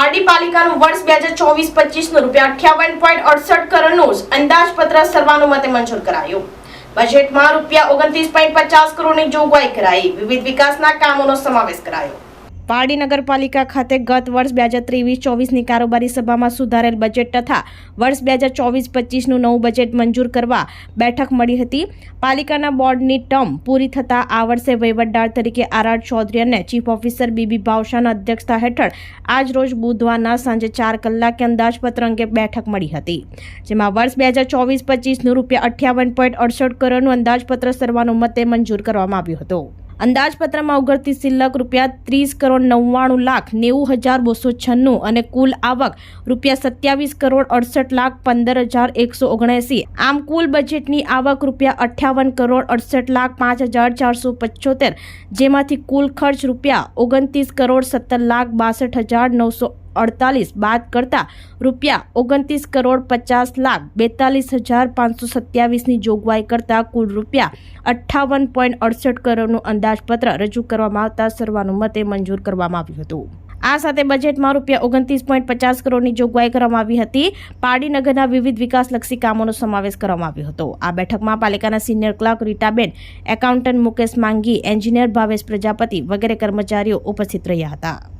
પારડી પાલિકાનું વર્ષ બે હજાર ચોવીસ પચીસનું રૂપિયા અઠ્યાવન પોઈન્ટ અડસઠ કરોડનું અંદાજપત્ર સર્વાનુમતે મંજૂર કરાયું. બજેટમાં રૂપિયા ઓગણત્રીસ પોઈન્ટ પચાસ કરોડની જોગવાઈ કરાઈ. વિવિધ વિકાસના કામોનો સમાવેશ કરાયો. પારડી નગરપાલિકા ખાતે ગત વર્ષ બે હજાર ત્રેવીસ ચોવીસની કારોબારી સભામાં સુધારેલ બજેટ તથા વર્ષ બે હજાર ચોવીસ પચીસનું નવું બજેટ મંજૂર કરવા બેઠક મળી હતી. પાલિકાના બોર્ડની ટર્મ પૂરી થતાં આ વર્ષે વહીવટદાર તરીકે આરઆર આર ચૌધરી અને ચીફ ઓફિસર બીબી ભાવશાના અધ્યક્ષતા હેઠળ આજ રોજ બુધવારના સાંજે ચાર કલાકે અંદાજપત્ર અંગે બેઠક મળી હતી. જેમાં વર્ષ બે હજાર ચોવીસ પચીસનું રૂપિયા અઠ્યાવન પોઈન્ટ અડસઠ કરોડનું અંદાજપત્ર સર્વાનુમતે મંજૂર કરવામાં આવ્યું હતું. અંદાજપત્રમાં ઉઘડતી શિલ્લક રૂપિયા ત્રીસ કરોડ નવ્વાણું લાખ નેવું હજાર બસો છન્નું અને કુલ આવક રૂપિયા સત્યાવીસ કરોડ અડસઠ લાખ પંદર હજાર એકસો ઓગણએંસી આમ કુલ બજેટની આવક રૂપિયા અઠ્યાવન કરોડ અડસઠ લાખ પાંચ હજાર ચારસો પચોતેર, જેમાંથી કુલ ખર્ચ રૂપિયા ઓગણત્રીસ કરોડ સત્તર લાખ બાસઠ હજાર નવસો અડતાલીસ બાદ કરતા રૂપિયા ઓગણત્રીસ કરોડ પચાસ લાખ બેતાલીસ હજાર પાંચસો સત્યાવીસની જોગવાઈ કરતાં કુલ રૂપિયા અઠ્ઠાવન પોઈન્ટ અડસઠ કરોડનું અંદાજપત્ર રજૂ કરવામાં આવતા સર્વાનુમતે મંજૂર કરવામાં આવ્યું હતું. આ સાથે બજેટમાં રૂપિયા ઓગણત્રીસ પોઈન્ટ પચાસ કરોડની જોગવાઈ કરવામાં આવી હતી. પાડીનગરના વિવિધ વિકાસલક્ષી કામોનો સમાવેશ કરવામાં આવ્યો હતો. આ બેઠકમાં પાલિકાના senior clerk Ritaben, accountant Mukesh Mangi, engineer Bhavesh Prajapati વગેરે કર્મચારીઓ ઉપસ્થિત રહ્યા હતા.